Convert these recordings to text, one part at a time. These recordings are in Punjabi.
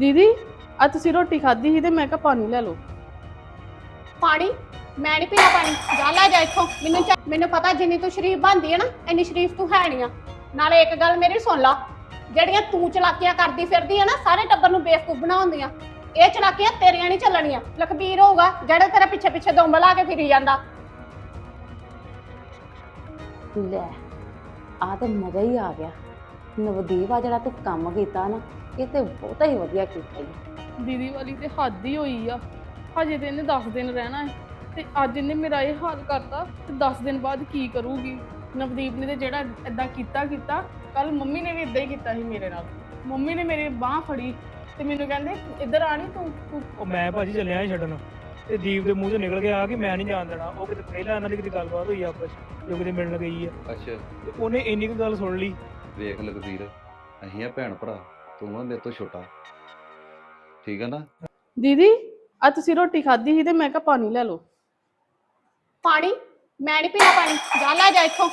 ਦੀਦੀ ਆ ਤੁਸੀਂ ਰੋਟੀ ਖਾਧੀ ਸੀ ਤੇ ਮੈਂ ਕਿਹਾ ਪਾਣੀ ਲੈ ਲਓ। ਪਾਣੀ? ਮੈਂ ਨਹੀਂ ਪੀਣਾ ਪਾਣੀ। ਜਾ ਲੈ ਜਾ ਇੱਥੋਂ। ਮੈਨੂੰ ਚਾ- ਮੈਨੂੰ ਪਤਾ ਜਿੰਨੀ ਤੂੰ ਸ਼ਰੀਫ ਬਣਦੀ ਹੈ ਨਾ ਇੰਨੀ ਸ਼ਰੀਫ ਤੂੰ ਹੈ ਨਹੀਂ ਆ। ਨਾਲੇ ਇੱਕ ਗੱਲ ਮੇਰੀ ਸੁਣ ਲਾ। ਜਿਹੜੀਆਂ ਤੂੰ ਚਲਾਕੀਆਂ ਕਰਦੀ ਫਿਰਦੀ ਆ ਨਾ ਸਾਰੇ ਟੱਬਰ ਨੂੰ ਬੇਵਕੂਫ ਬਣਾਉਂਦੀਆਂ। ਇਹ ਚਲਾਕੀਆਂ ਤੇਰੀਆਂ ਨਹੀਂ ਚੱਲਣੀਆਂ। ਲਖਬੀਰ ਹੋਊਗਾ ਜਿਹੜਾ ਤੇਰੇ ਪਿੱਛੇ ਪਿੱਛੇ ਦੁੰਬ ਲਾ ਕੇ ਫਿਰੀ ਜਾਂਦਾ। ਲੈ ਆ ਤੇ ਮਜ਼ਾ ਹੀ ਆ ਗਿਆ। ਨਵਦੀਪ ਆ ਜਿਹੜਾ ਤੂੰ ਕੰਮ ਕੀਤਾ ਨਾ ਇਹ ਤੇ ਬਹੁਤਾ ਹੀ ਵਧੀਆ ਕੀਤਾ ਈ ਦੀਦੀ ਵਾਲੀ ਤੇ ਹੱਦ ਹੀ ਹੋਈ ਆ। ਹਜੇ ਤੇ ਇਹਨੇ 10 ਦਿਨ ਰਹਿਣਾ ਹੈ। ਤੇ ਅੱਜ ਇਹਨੇ ਮੇਰਾ ਇਹ ਹਾਲ ਕਰਤਾ ਤੇ 10 ਦਿਨ ਬਾਅਦ ਕੀ ਕਰੂਗੀ? ਨਵਦੀਪ ਨੇ ਤੇ ਜਿਹੜਾ ਇਦਾਂ ਕੀਤਾ ਕੀਤਾ ਕੱਲ ਮੰਮੀ ਨੇ ਵੀ ਇਦਾਂ ਹੀ ਕੀਤਾ ਸੀ ਮੇਰੇ ਨਾਲ। ਮੰਮੀ ਨੇ ਮੇਰੀ ਬਾਹ ਫੜੀ ਤੇ ਮੈਨੂੰ ਕਹਿੰਦੇ ਇੱਧਰ ਆ ਨੀ ਤੂੰ? ਤੂੰ ਉਹ ਮੈਂ ਭਾਜੀ ਚੱਲਿਆ ਸੀ ਛੱਡਣ। ਤੇ ਦੀਪ ਦੇ ਮੂੰਹ ਚੋਂ ਨਿਕਲ ਗਿਆ ਕਿ ਮੈਂ ਨਹੀਂ ਜਾਣ ਦੇਣਾ। ਉਹ ਕਿਤੇ ਪਹਿਲਾਂ ਇਹਨਾਂ ਦੀ ਕਿਤੇ ਗੱਲਬਾਤ ਹੋਈ ਆਪਸ 'ਚ, ਜੋ ਕਿਤੇ ਮਿਲਣ ਗਈ ਆ। ਅੱਛਾ। ਤੇ ਉਹਨੇ ਇੰਨੀ ਕੁ ਗੱਲ ਸੁਣ ਲਈ। ਵੇਖ ਲਖਬੀਰ ਅਸੀਂ ਆ ਭੈਣ ਭਰਾ। ਤੂੰ ਆ ਮੇਰੇ ਤੋਂ ਛੋਟਾ। ਠੀਕ ਆ ਨਾ? ਦੀਦੀ ਆ ਤੁਸੀਂ ਰੋਟੀ ਖਾਧੀ ਸੀ ਤੇ ਮੈਂ ਕਿਹਾ ਪਾਣੀ ਲੈ ਲਓ। ਪਾਣੀ? ਮੈਂ ਨਹੀਂ ਪੀਣਾ ਪਾਣੀ। ਜਾ ਲੈ ਜਾ ਇੱਥੋਂ।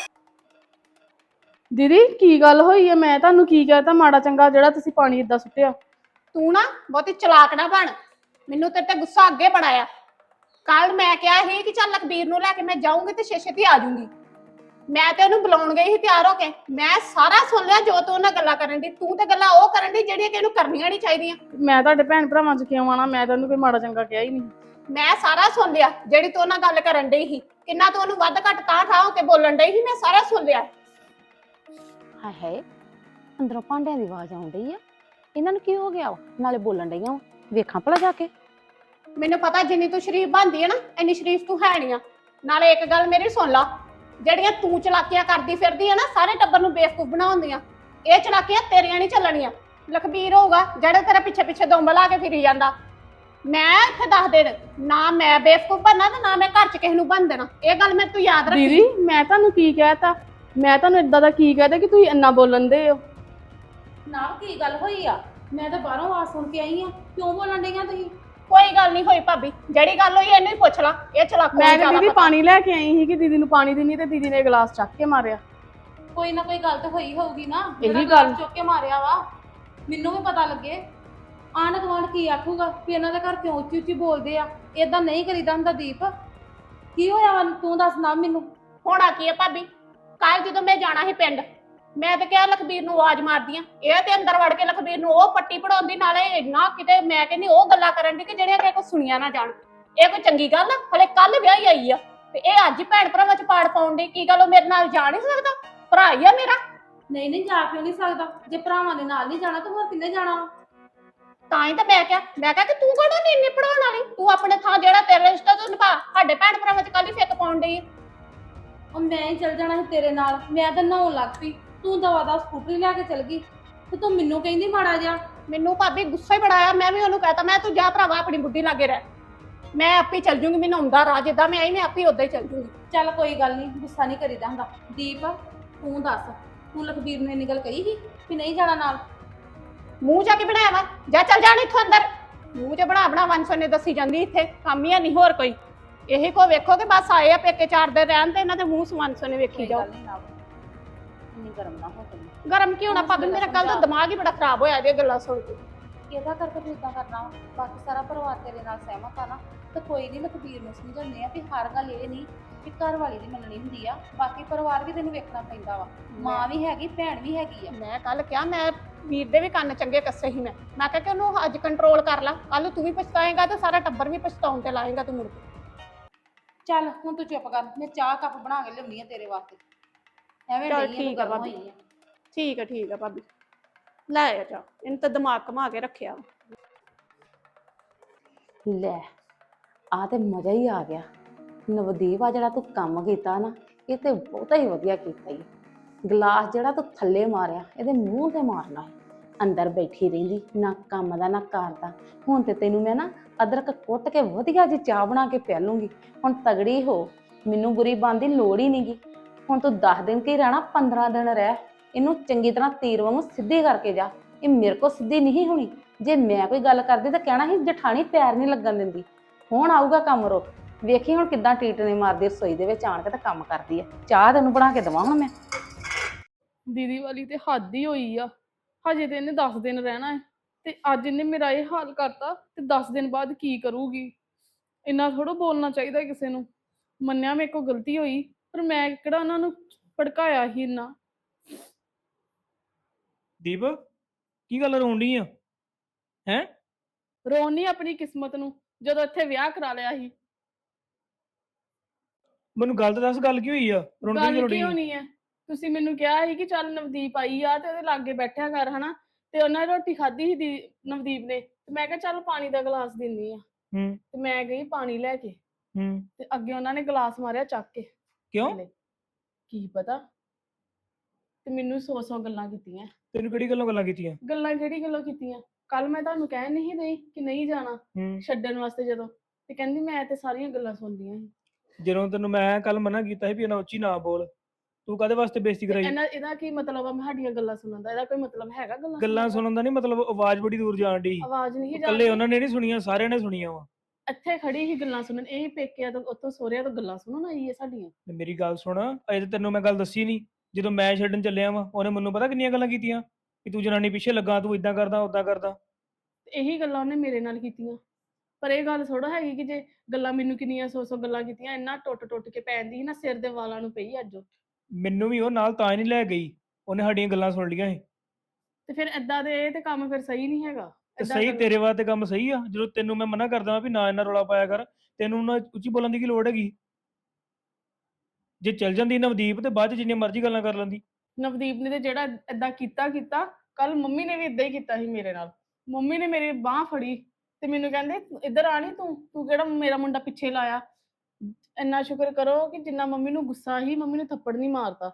ਦੀਦੀ ਕੀ ਗੱਲ ਹੋਈ ਹੈ ਮੈਂ ਤੁਹਾਨੂੰ ਕੀ ਕਹਿਤਾ ਮਾੜਾ ਚੰਗਾ ਜਿਹੜਾ ਤੁਸੀਂ ਪਾਣੀ ਇਦਾਂ ਸੁੱਟਿਆ। ਤੂੰ ਨਾ ਬਹੁਤੀ ਚਲਾਕ ਨਾ ਬਣ। ਮੈਨੂੰ ਤੇਰੇ ਤੇ ਗੁੱਸਾ ਅੱਗੇ ਬੜਾਇਆ ਕੱਲ ਮੈਂ ਕਿਹਾ ਸੀ ਕਿ ਚੱਲ ਲਖਬੀਰ ਨੂੰ ਲੈ ਕੇ ਮੈਂ ਜਾਊਂਗੀ ਤੇ ਛੇ ਛੇਤੀ ਆ ਜਾਊਂਗੀ। ਮੈਂ ਤੇ ਉਹਨੂੰ ਬੁਲਾਉਣ ਗਈ ਸੀ ਤਿਆਰ ਹੋ ਕੇ। ਮੈਂ ਸਾਰਾ ਸੁਣ ਲਿਆ ਜੋ ਤੂੰ ਉਹਨਾਂ ਗੱਲਾਂ ਕਰਨ ਦੀ ਤੂੰ ਤੇ ਗੱਲਾਂ ਉਹ ਕਰਨ ਦੀ ਜਿਹੜੀਆਂ ਕਿ ਇਹਨੂੰ ਕਰਨੀਆਂ ਨਹੀਂ ਚਾਹੀਦੀਆਂ। ਮੈਂ ਤੁਹਾਡੇ ਭੈਣ ਭਰਾਵਾਂ ਚ ਕਿਉਂ ਆਣਾ ਮੈਂ ਤੁਹਾਨੂੰ ਕੋਈ ਮਾੜਾ ਚੰਗਾ ਕਿਹਾ ਹੀ ਨਹੀਂ। ਮੈਂ ਸਾਰਾ ਸੁਣ ਲਿਆ ਜਿਹੜੀ ਤੂੰ ਉਹਨਾਂ ਗੱਲ ਕਰਨ ਡਈ ਸੀ। ਕਿੰਨਾ ਤੂੰ ਉਹਨੂੰ ਵੱਧ ਘੱਟ ਤਾਂ ਠਾਹ ਹੋ ਕੇ ਬੋਲਣ ਡਈ ਸੀ ਮੈਂ ਸਾਰਾ ਸੁਣ ਲਿਆ। ਹਾਏ ਹਾਏ ਅੰਦਰੋਂ ਭਾਂਡਿਆਂ ਦੀ ਆਵਾਜ਼ ਆਉਣ ਡਈ ਆ। ਇਹਨਾਂ ਨੂੰ ਕੀ ਹੋ ਗਿਆ ਵਾ? ਨਾਲੇ ਬੋਲਣ ਡਈਆਂ ਵਾ। ਵੇਖਾਂ ਭਲਾ ਜਾ ਕੇ। ਮੈਨੂੰ ਪਤਾ ਜਿੰਨੀ ਤੂੰ ਸ਼ਰੀਫ ਬਣਦੀ ਹੈ ਨਾ ਇੰਨੀ ਸ਼ਰੀਫ ਤੂੰ ਹੈ ਨਹੀਂ ਆ। ਨਾਲੇ ਇੱਕ ਗੱਲ ਮੇਰੀ ਸੁਣ ਲਾ। ਜਿਹੜੀਆਂ ਤੂੰ ਚਲਾਕੀਆਂ ਕਰਦੀ ਫਿਰਦੀ ਆ ਨਾ ਸਾਰੇ ਟੱਬਰ ਨੂੰ ਬੇਵਕੂਫ ਬਣਾਉਂਦੀਆਂ। ਇਹ ਚਲਾਕੀਆਂ ਤੇਰੀਆਂ ਨਹੀਂ ਚੱਲਣੀਆਂ। ਲਖਬੀਰ ਹੋਊਗਾ ਜਿਹੜਾ ਤੇਰੇ ਪਿੱਛੇ ਪਿੱਛੇ ਦੁੰਬ ਲਾ ਕੇ ਫਿਰੀ ਜਾਂਦਾ। ਮੈਂ ਇੱਥੇ ਦੱਸ ਦੇ ਨਾ ਮੈਂ ਬੇਵਕੂਫ ਬਣਨਾ ਤੇ ਨਾ ਮੈਂ ਘਰ 'ਚ ਕਿਸੇ ਨੂੰ ਬਣ ਦੇਣਾ। ਇਹ ਗੱਲ ਮੈਂ ਤੂੰ ਯਾਦ ਰੱਖੀ। ਦੀਦੀ ਮੈਂ ਤੁਹਾਨੂੰ ਕੀ ਕਹਿਤਾ? ਮੈਂ ਤੁਹਾਨੂੰ ਇਦਾਂ ਦਾ ਕੀ ਕਹਿਤਾ ਕਿ ਤੁਸੀਂ ਇੰਨਾ ਬੋਲਣ ਦੇ ਹੋ? ਨਾ ਕੀ ਗੱਲ ਹੋਈ ਆ? ਮੈਂ ਤਾਂ ਬਾਹਰੋਂ ਆਵਾਜ਼ ਸੁਣ ਕੇ ਆਈ ਆ। ਕਿਉਂ ਬੋਲਣ ਡਈਆਂ ਤੁਸੀਂ? ਕੋਈ ਗੱਲ ਨਹੀਂ ਹੋਈ ਭਾਬੀ ਜਿਹੜੀ ਗੱਲ ਹੋਈ ਇਹਨੂੰ ਹੀ ਪੁੱਛ ਲਾ ਇਹ ਚਲਾਕੂ ਮੈਂ ਤੇ ਪਤਾ। ਪਾਣੀ ਲੈ ਕੇ ਆਈ ਸੀ ਕਿ ਦੀਦੀ ਨੂੰ ਪਾਣੀ ਦੇਣੀ ਤੇ ਦੀਦੀ ਨੇ ਗਲਾਸ ਚੱਕ ਕੇ ਮਾਰਿਆ। ਕੋਈ ਨਾ ਕੋਈ ਗੱਲ ਤਾਂ ਹੋਈ ਹੋਊਗੀ ਨਾ ਇਹੀ ਜਿਹੜਾ ਗੱਲ। ਚੁੱਕ ਕੇ ਮਾਰਿਆ ਵਾ ਮੈਨੂੰ ਵੀ ਪਤਾ ਲੱਗੇ। ਆਂਢ ਗੁਆਂਢ ਕੀ ਆਖੂਗਾ ਵੀ ਇਹਨਾਂ ਦੇ ਘਰ ਕਿਉਂ ਉੱਚੀ ਉੱਚੀ ਬੋਲਦੇ ਆ ਇਦਾਂ ਨਹੀਂ ਕਰੀਦਾ ਹੁੰਦਾ ਦੀਪ। ਕੀ ਹੋਇਆ ਵਾ ਤੂੰ ਦੱਸ ਨਾ ਮੈਨੂੰ। ਹੋਣਾ ਕੀ ਹੈ ਭਾਬੀ? ਕੱਲ ਜਦੋਂ ਮੈਂ ਜਾਣਾ ਸੀ ਪਿੰਡ ਮੈਂ ਤੇ ਕਿਹਾ ਲਖਬੀਰ ਨੂੰ ਆਵਾਜ਼ ਮਾਰਦੀਆਂ ਇਹ ਤੇ ਅੰਦਰ ਵੜ ਕੇ ਲਖਬੀਰ ਨੂੰ ਉਹ ਪੱਟੀ ਪੜਾਉਂਦੀ ਨਾਲੇ ਇੰਨਾ ਕਿਤੇ ਮੈਂ ਕਹਿੰਦੀ ਉਹ ਗੱਲਾਂ ਕਰਨ ਦੀ ਕਿ ਜਿਹੜੀਆਂ ਕਿਸੇ ਕੋ ਸੁਣੀਆਂ ਨਾ ਜਾਣ। ਇਹ ਕੋਈ ਚੰਗੀ ਗੱਲ ਆ? ਹਲੇ ਕੱਲ ਵਿਆਹੀ ਆਈ ਆ। ਤੇ ਇਹ ਅੱਜ ਹੀ ਭੈਣ ਭਰਾਵਾਂ ਚ ਪਾੜ ਪਾਉਣ ਦੀ ਕੀ ਗੱਲ ਉਹ ਮੇਰੇ ਨਾਲ ਜਾ ਨਹੀਂ ਸਕਦਾ? ਭਰਾ ਹੀ ਆ ਮੇਰਾ। ਨਹੀਂ ਨਹੀਂ ਜਾ ਕਿਉਂ ਨਹੀਂ ਸਕਦਾ? ਜੇ ਭਰਾਵਾਂ ਦੇ ਨਾਲ ਨਹੀਂ ਜਾਣਾ ਤਾਂ ਹੋਰ ਕਿੰਨੇ ਜਾਣਾ ਵਾ। ਤਾਂ ਹੀ ਤਾਂ ਮੈਂ ਕਿਹਾ ਮੈਂ ਕਿਹਾ ਕਿ ਤੂੰ ਕਿਹੜਾ ਨਹੀਂ ਇੰਨੀ ਪੜਾਉਣ ਵਾਲੀ? ਤੂੰ ਆਪਣੇ ਥਾਂ ਜਿਹੜਾ ਤੇਰਾ ਰਿਸ਼ਤਾ ਤੂੰ ਨਿਭਾ। ਸਾਡੇ ਭੈਣ ਭਰਾਵਾਂ ਚ ਕੱਲ ਹੀ ਫਿੱਕ ਪਾਉਣ ਆ। ਉਹ ਮੈਂ ਹੀ ਚੱਲ ਜਾਣਾ ਸੀ ਤੇਰੇ ਨਾਲ। ਮੈਂ ਤਾਂ ਨਹਾਉਣ ਲੱਗ ਪਈ। ਤੂੰ ਦਵਾ ਦਾ ਸਕੂਟਰੀ ਲੈ ਕੇ ਚਲ ਗਈ ਤੇ ਤੂੰ ਮੈਨੂੰ ਕਹਿੰਦੀ ਮਾੜਾ ਜਾ ਮੈਨੂੰ ਭਾਬੀ ਗੁੱਸਾ ਹੀ ਬੜਾ ਆਇਆ ਮੈਂ ਵੀ ਉਹਨੂੰ ਕਹਤਾ ਮੈਂ ਤੂੰ ਜਾ ਭਰਾਵਾ ਆਪਣੀ ਬੁੱਢੀ ਲਾਗੇ ਰਹਿ। ਮੈਂ ਆਪੇ ਚੱਲ ਜੂੰਗੀ ਮੈਨੂੰ ਆਉਂਦਾ ਰਾਹ ਜਿੱਦਾਂ ਮੈਂ ਆਈ ਮੈਂ ਆਪੇ ਉਦਾਂ ਹੀ ਚੱਲ ਜੂੰਗੀ। ਚੱਲ ਕੋਈ ਗੱਲ ਨਹੀਂ ਗੁੱਸਾ ਨਹੀਂ ਕਰੀਦਾ ਹੁੰਦਾ। ਦੀਪ ਤੂੰ ਦੱਸ ਤੂੰ ਲਖਬੀਰ ਨੂੰ ਇੰਨੀ ਗੱਲ ਕਹੀ ਸੀ ਵੀ ਨਹੀਂ ਜਾਣਾ ਨਾਲ? ਮੂੰਹ ਜਾ ਕੇ ਬਣਾਇਆ ਵਾ ਜਾ ਚੱਲ ਜਾਣ ਇੱਥੋਂ ਅੰਦਰ। ਮੂੰਹ ਚ ਬਣਾ ਬਣਾ ਵੰਸੋ ਨੇ ਦੱਸੀ ਜਾਂਦੀ ਇੱਥੇ ਕੰਮ ਹੀ ਨਹੀਂ ਹੋਰ ਕੋਈ। ਇਹੀ ਕੋ ਵੇਖੋ ਕਿ ਬਸ ਆਏ ਆ ਪੇਕੇ ਚਾਰ ਦਿਨ ਰਹਿਣ ਤੇ ਇਹਨਾਂ ਦੇ ਮੂੰਹ ਸਵੰਸੋ ਨੇ ਵੇਖੀ ਕੋਈ ਜਾਓ। ਗੱਲ ਨਹੀਂ ਨਾ ਇੰਨੀ ਗਰਮ ਨਾ ਹੋ ਤੈਨੂੰ ਗਰਮ ਕੀ ਹੋਣਾ ਭਾਬੀ? ਮੇਰਾ ਕੱਲ ਦਾ ਦਿਮਾਗ ਹੀ ਬੜਾ ਖਰਾਬ ਹੋਇਆ ਇਹਦੀਆਂ ਗੱਲਾਂ ਸੁਣ ਕੇ। ਇਹਦਾ ਕਰਕੇ ਤੂੰ ਇਦਾਂ ਕਰਨਾ ਵਾ। ਬਾਕੀ ਸਾਰਾ ਪਰਿਵਾਰ ਤੇਰੇ ਨਾਲ ਸਹਿਮਤ ਆ ਨਾ ਤੇ ਕੋਈ ਨਹੀਂ ਲਖਬੀਰ ਨੂੰ ਸਮਝਾਉਂਦੇ ਆ ਵੀ ਹਰ ਗੱਲ ਇਹ ਨਹੀਂ ਕਿ ਘਰ ਵਾਲੀ ਦੀ ਮੰਨਣੀ ਹੁੰਦੀ ਆ। ਬਾਕੀ ਪਰਿਵਾਰ ਵੀ ਤੈਨੂੰ ਵੇਖਣਾ ਪੈਂਦਾ ਵਾ। ਮਾਂ ਵੀ ਹੈਗੀ ਭੈਣ ਵੀ ਹੈਗੀ ਆ। ਮੈਂ ਕੱਲ ਕਿਹਾ ਮੈਂ ਵੀਰ ਦੇ ਵੀ ਕੰਨ ਚੰਗੇ ਕੱਸੇ ਸੀ ਮੈਂ। ਮੈਂ ਕਿਹਾ ਕਿ ਉਹਨੂੰ ਅੱਜ ਕੰਟਰੋਲ ਕਰ ਲਾ। ਕੱਲ ਤੂੰ ਵੀ ਪਛਤਾਏਗਾ ਤੇ ਸਾਰਾ ਟੱਬਰ ਵੀ ਪਛਤਾਉਣ ਤੇ ਲਾਏਗਾ ਤੂੰ ਮੁੜ ਕੇ। ਚੱਲ ਹੁਣ ਤੂੰ ਚੁੱਪ ਕਰ। ਮੈਂ ਚਾਹ ਕੱਪ ਬਣਾ ਕੇ ਲਿਆਉਣੀ ਆ ਤੇਰੇ ਵਾਸਤੇ। ਐਵੇਂ ਚੱਲ ਨਹੀਂ ਠੀਕ ਆ ਭਾਬੀ। ਹੋਈ ਆ। ਠੀਕ ਆ ਠੀਕ ਆ ਭਾਬੀ। ਲੈ ਆ ਜਾ ਇਹਨੂੰ ਤਾਂ ਦਿਮਾਗ ਘੁਮਾ ਕੇ ਰੱਖਿਆ। ਲੈ ਆ ਤੇ ਮਜ਼ਾ ਹੀ ਆ ਗਿਆ। ਨਵਦੀਪ ਆ ਜਿਹੜਾ ਤੂੰ ਕੰਮ ਕੀਤਾ ਨਾ ਇਹ ਤੇ ਬਹੁਤਾ ਹੀ ਵਧੀਆ ਕੀਤਾ ਈ। ਗਲਾਸ ਜਿਹੜਾ ਤੂੰ ਥੱਲੇ ਮਾਰਿਆ ਇਹਦੇ ਮੂੰਹ ਤੇ ਮਾਰਨਾ ਹੈ ਅੰਦਰ ਬੈਠੀ ਰਹਿੰਦੀ ਨਾ ਕੰਮ ਦਾ ਨਾ ਕਾਰ ਦਾ। ਹੁਣ ਤੇ ਤੈਨੂੰ ਮੈਂ ਨਾ ਅਦਰਕ ਕੁੱਟ ਕੇ ਵਧੀਆ ਜਿਹੀ ਚਾਹ ਬਣਾ ਕੇ ਪਿਆ ਲੂੰਗੀ ਹੁਣ ਤਗੜੀ ਹੋ ਮੈਨੂੰ ਬੁਰੀ ਬਣ ਦੀ ਲੋੜ ਹੀ ਨਹੀਂਗੀ ਹੁਣ ਤੂੰ 10 ਦਿਨ ਕੀ ਰਹਿਣਾ 15 ਦਿਨ ਰਹਿ। ਇਹਨੂੰ ਚੰਗੀ ਤਰ੍ਹਾਂ ਤੀਰ ਵਾਂਗੂ ਸਿੱਧੀ ਕਰਕੇ ਜਾ। ਇਹ ਮੇਰੇ ਕੋ ਸਿੱਧੀ ਨਹੀਂ ਹੋਣੀ। ਜੇ ਮੈਂ ਕੋਈ ਗੱਲ ਕਰਦੀ ਤਾਂ ਕਹਿਣਾ ਸੀ, ਜਠਾਣੀ ਪੈਰ ਨਹੀਂ ਲੱਗਣ ਦਿੰਦੀ। ਹੁਣ ਆਊਗਾ ਕੰਮ ਰੋ ਵੇਖੀ ਹੁਣ ਕਿੱਦਾਂ ਟੀਟਨੇ ਮਾਰਦੀ, ਰਸੋਈ ਦੇ ਵਿੱਚ ਆਣ ਕੇ ਤਾਂ ਕੰਮ ਕਰਦੀ ਆ। ਚਾਹ ਤੈਨੂੰ ਬਣਾ ਕੇ ਦਵਾਂ ਹੁਣ ਮੈਂ। ਦੀਦੀ ਵਾਲੀ ਤੇ ਹੱਦ ਹੀ ਹੋਈ ਆ। ਹਜੇ ਤੇ ਇਹਨੇ 10 ਦਿਨ ਰਹਿਣਾ ਹੈ। ਤੇ ਅੱਜ ਇਹਨੇ ਮੇਰਾ ਇਹ ਹਾਲ ਕਰਤਾ, ਤੇ 10 ਦਿਨ ਬਾਅਦ ਕੀ ਕਰੂਗੀ? ਇੰਨਾ ਥੋੜਾ ਬੋਲਣਾ ਚਾਹੀਦਾ ਕਿਸੇ ਨੂੰ। ਮੰਨਿਆ ਮੇਰੇ ਕੋਲ ਗਲਤੀ ਹੋਈ। ਪਰ ਮੈਂ ਕਿਹੜਾ ਉਹਨਾਂ ਨੂੰ ਭੜਕਾਇਆ ਹੀ ਇੰਨਾ। ਦੀਪ ਕੀ ਗੱਲ ਰੋਂਡੀ ਆ? ਹੈ? ਰੋਣ ਆਪਣੀ ਕਿਸਮਤ ਨੂੰ ਜਦੋਂ ਇੱਥੇ ਵਿਆਹ ਕਰਾ ਲਿਆ ਸੀ। ਮੈਨੂੰ ਗੱਲ ਤਾਂ ਦੱਸ ਗੱਲ ਕੀ ਹੋਈ ਆ? ਰੋਣ ਗੱਲ ਕੀ ਹੋਣੀ ਹੈ ਤੁਸੀਂ ਮੈਨੂੰ ਕਿਹਾ ਸੀ ਕਿ ਚੱਲ ਨਵਦੀਪ ਆਈ ਆ ਤੇ ਉਹਦੇ ਲਾਗੇ ਬੈਠਿਆ ਕਰ ਹਨਾ? ਤੇ ਉਹਨਾਂ ਨੇ ਰੋਟੀ ਖਾਧੀ ਸੀ ਦੀ- ਨਵਦੀਪ ਨੇ। ਤੇ ਮੈਂ ਕਿਹਾ ਚੱਲ ਪਾਣੀ ਦਾ ਗਲਾਸ ਦਿੰਨੀ ਆ। ਹੂੰ। ਤੇ ਮੈਂ ਗਈ ਪਾਣੀ ਲੈ ਕੇ। ਹੂੰ। ਤੇ ਅੱਗੇ ਉਹਨਾਂ ਨੇ ਗਲਾਸ ਮਾਰਿਆ ਚੱਕ ਕੇ। ਕਿਉਂ। ਕੀ ਪਤਾ? ਤੇ ਮੈਨੂੰ ਸੌ ਸੌ ਗੱਲਾਂ ਕੀਤੀਆਂ। ਤੈਨੂੰ ਕਿਹੜੀ ਗੱਲੋਂ ਗੱਲਾਂ ਕੀਤੀਆਂ? ਗੱਲਾਂ ਕਿਹੜੀ ਗੱਲੋਂ ਕੀਤੀਆਂ? ਕੱਲ ਮੈਂ ਤੁਹਾਨੂੰ ਕਹਿ ਨਹੀਂ ਰਹੀ ਕਿ ਨਹੀਂ ਜਾਣਾ ਹੂੰ। ਛੱਡਣ ਵਾਸਤੇ ਜਦੋਂ। ਤੇ ਕਹਿੰਦੀ ਮੈਂ ਤੇ ਸਾਰੀਆਂ ਗੱਲਾਂ ਸੁਣਦੀਆਂ ਸੀ। ਜਦੋਂ ਤੈਨੂੰ ਮੈਂ ਕੱਲ ਮਨਾ ਕੀਤਾ ਸੀ ਵੀ ਇਹਨਾਂ ਉੱਚੀ ਨਾ ਬੋਲ ਤੂੰ ਕਾਦੇ ਵਾਸਤੇ ਬੇਇੱਜ਼ਤੀ ਕਰਾਈ? ਇਹਨਾਂ ਇਹਦਾ ਕੀ ਮਤਲਬ ਆ ਸਾਡੀਆਂ ਗੱਲਾਂ ਸੁਣਨ ਦਾ? ਇਹਦਾ ਕੋਈ ਮਤਲਬ ਹੈਗਾ ਗੱਲਾਂ ਗੱਲਾਂ ਸੁਣਨ ਦਾ? ਨਹੀਂ ਮਤਲਬ ਆਵਾਜ਼ ਬੜੀ ਦੂਰ ਜਾਣ ਦੀ? ਆਵਾਜ਼ ਨਹੀਂ ਇਕੱਲੇ ਜਾਂਦੀ ਉਹਨਾਂ ਨੇ ਨਹੀਂ ਸੁਣੀਆਂ ਸਾਰਿਆਂ ਨੇ ਸੁਣੀਆਂ ਵਾ। ਇੱਥੇ ਖੜੀ ਹੀ ਗੱਲਾਂ ਸੁਣਨ ਇਹ ਪੇਕਿਆਂ ਤੋਂ ਉੱਥੋਂ ਸੋਹਰਿਆਂ ਤੋਂ ਗੱਲਾਂ ਸੁਣਨ ਆਈ ਹੈ ਸਾਡੀਆਂ। ਤੇ ਮੇਰੀ ਗੱਲ ਸੁਣ ਅਜੇ ਤਾਂ ਤੈਨੂੰ ਮੈਂ ਗੱਲ ਦੱਸੀ ਨਹੀਂ ਜਦੋਂ ਮੈਂ ਛੱਡਣ ਚੱਲਿਆ ਵਾਂ ਉਹਨੇ ਮੈਨੂੰ ਪਤਾ ਕਿੰਨੀਆਂ ਗੱਲਾਂ ਕੀਤੀਆਂ? ਕਿ ਤੂੰ ਜਨਾਨੀ ਪਿੱਛੇ ਲੱਗਾ ਤੂੰ ਇਦਾਂ ਕਰਦਾ ਉਦਾਂ ਕਰਦਾ। ਤੇ ਇਹੀ ਗੱਲਾਂ ਉਹਨੇ ਮੇਰੇ ਨਾਲ ਕੀਤੀਆਂ। ਪਰ ਇਹ ਗੱਲ ਥੋੜਾ ਹੈਗੀ ਕਿ ਜੇ ਗੱਲਾਂ ਮੈਨੂੰ ਕਿੰਨੀਆਂ ਸੌ ਸੌ ਗੱਲਾਂ ਕੀਤੀਆਂ ਇੰਨਾ ਟੁੱਟ ਟੁੱਟ ਕੇ ਪੈਂਦੀ ਸੀ ਨਾ ਸਿਰ ਦੇ ਵਾਲਾਂ ਨੂੰ ਪਈ ਅੱਜ ਉਹ। ਮੈਨੂੰ ਵੀ ਉਹ ਨਾਲ ਤਾਂ ਹੀ ਨਹੀਂ ਲੈ ਗਈ। ਉਹਨੇ ਸਾਡੀਆਂ ਗੱਲਾਂ ਸੁਣ ਲਈਆਂ ਸੀ। ਤੇ ਫਿਰ ਏਦਾਂ ਦੇ ਇਹ ਤੇ ਕੰਮ ਫਿਰ ਸਹੀ ਨਹੀਂ ਹੈਗਾ। ਤੇ ਏਦਾਂ ਸਹੀ ਤੇਰੇ ਵਾਸਤੇ ਕੰਮ ਸਹੀ ਆ ਜਦੋਂ ਤੈਨੂੰ ਮੈਂ ਮਨਾ ਕਰਦਾ ਵਾਂ ਵੀ ਨਾ ਇੰਨਾ ਰੌਲਾ ਪਾਇਆ ਕਰ ਤੈਨੂੰ ਨਾ ਉੱਚੀ ਬੋਲਣ ਦੀ ਕੀ ਲੋੜ ਹੈਗੀ? ਜੇ ਚੱਲ ਜਾਂਦੀ ਨਵਦੀਪ ਤੇ ਬਾਅਦ ਚ ਜਿੰਨੀਆਂ ਮਰਜ਼ੀ ਗੱਲਾਂ ਕਰ ਲੈਂਦੀ। ਨਵਦੀਪ ਨੇ ਤੇ ਜਿਹੜਾ ਏਦਾਂ ਕੀਤਾ ਕੀਤਾ ਕੱਲ ਮੰਮੀ ਨੇ ਵੀ ਏਦਾਂ ਹੀ ਕੀਤਾ ਸੀ ਮੇਰੇ ਨਾਲ। ਮੰਮੀ ਨੇ ਮੇਰੀ ਬਾਹ ਫੜੀ ਤੇ ਮੈਨੂੰ ਕਹਿੰਦੇ "ਤੂੰ ਇੱਧਰ ਆ ਨੀ ਤੂੰ ਤੂੰ ਕਿਹੜਾ ਮੇਰਾ ਮੁੰਡਾ ਪਿੱਛੇ ਲਾਇਆ? ਇੰਨਾ ਸ਼ੁਕਰ ਕਰੋ ਕਿ ਜਿੰਨਾ ਮੰਮੀ ਨੂੰ ਗੁੱਸਾ ਸੀ ਮੰਮੀ ਨੇ ਥੱਪੜ ਨਹੀਂ ਮਾਰਤਾ।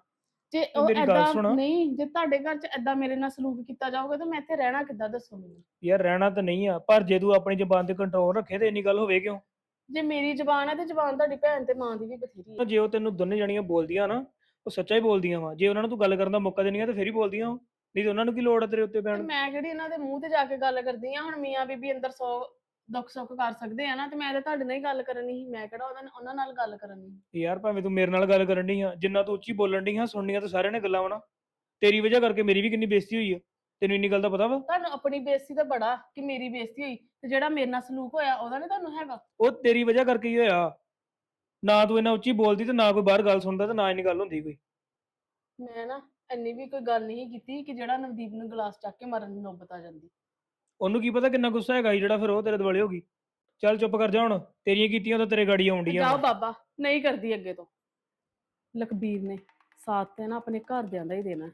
ਜੇ ਉਹ ਮੇਰੀ ਗੱਲ ਸੁਣ। ਏਦਾਂ ਨਹੀਂ ਜੇ ਤੁਹਾਡੇ ਘਰ 'ਚ ਏਦਾਂ ਮੇਰੇ ਨਾਲ ਸਲੂਕ ਕੀਤਾ ਜਾਊਗਾ ਤਾਂ ਮੈਂ ਇੱਥੇ ਰਹਿਣਾ ਕਿੱਦਾਂ ਦੱਸੋ ਮੈਨੂੰ? ਯਾਰ ਰਹਿਣਾ ਤਾਂ ਨਹੀਂ ਆ ਪਰ ਜੇ ਤੂੰ ਆਪਣੀ ਜ਼ਬਾਨ ਤੇ ਕੰਟਰੋਲ ਰੱਖੇ ਤੇ ਇੰਨੀ ਗੱਲ ਹੋਵੇ ਕਿਉਂ? ਜੇ ਮੇਰੀ ਜ਼ਬਾਨ ਹੈ ਤੇ ਜ਼ਬਾਨ ਤੁਹਾਡੀ ਭੈਣ ਤੇ ਮਾਂ ਦੀ ਵੀ ਬਥੇਰੀ ਹੈ ਜੇ ਉਹ ਤੈਨੂੰ ਦੋਨੇ ਜਣੀਆਂ ਬੋਲਦੀਆਂ ਨਾ ਉਹ ਸੱਚਾ ਹੀ ਬੋਲਦੀਆਂ ਵਾ। ਜੇ ਉਹਨਾਂ ਨੂੰ ਤੂੰ ਗੱਲ ਕਰਨ ਦਾ ਮੌਕਾ ਦੇਣੀਆਂ ਤੇ ਫੇਰ ਹੀ ਬੋਲਦੀਆਂ ਉਹ। ਨਹੀਂ ਤੇ ਉਹਨਾਂ ਨੂੰ ਕੀ ਲੋੜ ਆ ਤੇਰੇ ਉੱਤੇ ਤੇ ਪੈਣ ਦੀ? ਮੈਂ ਕਿਹੜੀ ਇਹਨਾਂ ਦੇ ਮੂੰਹ ਤੇ ਜਾ ਕੇ ਗੱਲ ਕਰਦੀ ਆ? ਹੁਣ ਮੀਆਂ ਬੀਬੀ ਅੰਦਰ ਸੌ ਦੁੱਖ ਸੁੱਖ ਕਰ ਸਕਦੇ ਆ ਨਾ ਤੇ ਮੈਂ ਤਾਂ ਤੁਹਾਡੇ ਨਾਲ ਹੀ ਗੱਲ ਕਰਨੀ ਸੀ। ਮੈਂ ਕਿਹੜਾ ਉਹਨਾਂ ਉਹਨਾਂ ਨਾਲ ਗੱਲ ਕਰਨੀ ਸੀ। ਯਾਰ ਭਾਵੇਂ ਤੂੰ ਮੇਰੇ ਨਾਲ ਗੱਲ ਕਰਨ ਡਈ ਆ ਜਿੰਨਾ ਤੂੰ ਉੱਚੀ ਬੋਲਣ ਡਈ ਆ ਸੁਣਨੀਆਂ ਤਾਂ ਸਾਰਿਆਂ ਨੇ ਗੱਲਾਂ ਵਾ ਨਾ। ਤੇਰੀ ਵਜ੍ਹਾ ਕਰਕੇ ਮੇਰੀ ਵੀ ਕਿੰਨੀ ਬੇਇੱਜ਼ਤੀ ਹੋਈ ਆ। ਤੈਨੂੰ ਇੰਨੀ ਗੱਲ ਦਾ ਪਤਾ ਵਾ? ਤੁਹਾਨੂੰ ਆਪਣੀ ਬੇਇੱਜ਼ਤੀ ਤਾਂ ਬੜਾ ਕਿ ਮੇਰੀ ਬੇਇੱਜ਼ਤੀ ਹੋਈ ਤੇ ਜਿਹੜਾ ਮੇਰੇ ਨਾਲ ਸਲੂਕ ਹੋਇਆ ਉਹਦਾ ਨਹੀਂ ਤੁਹਾਨੂੰ ਹੈਗਾ? ਉਹ ਤੇਰੀ ਵਜ੍ਹਾ ਕਰਕੇ ਹੀ ਹੋਇਆ। ਨਾ ਤੂੰ ਇੰਨਾ ਉੱਚੀ ਬੋਲਦੀ ਤੇ ਨਾ ਕੋਈ ਬਾਹਰ ਗੱਲ ਸੁਣਦਾ ਤੇ ਨਾ ਇੰਨੀ ਗੱਲ ਹੁੰਦੀ ਕੋਈ। ਮੈਂ ਨਾ ਇੰਨੀ ਵੀ ਕੋਈ ਗੱਲ ਨਹੀਂ ਕੀਤੀ ਕਿ ਜਿਹੜਾ ਨਵਦੀਪ ਨੂੰ ਗਲਾਸ ਚੱਕ ਕੇ ਮਾਰਨ ਦੀ ਨੌਬਤ ਆ ਜਾਂਦੀ। ਉਹਨੂੰ ਕੀ ਪਤਾ ਕਿੰਨਾ ਗੁੱਸਾ ਹੈਗਾ ਸੀ ਜਿਹੜਾ ਫਿਰ ਉਹ ਤੇਰੇ ਦੁਆਲੇ ਹੋ ਗਈ। ਚੱਲ ਚੁੱਪ ਕਰ ਜਾ ਹੁਣ ਤੇਰੀਆਂ ਕੀਤੀਆਂ ਤਾਂ ਤੇਰੇ ਗਾੜੀ ਆਉਂਦੀਆਂ ਜਾਓ ਬਾਬਾ ਨਹੀਂ ਕਰਦੀ ਅੱਗੇ ਤੋਂ। ਲਖਬੀਰ ਨੇ ਸਾਥ ਤੇ ਨਾ ਆਪਣੇ ਘਰਦਿਆਂ ਦਾ ਹੀ ਦੇਣਾ।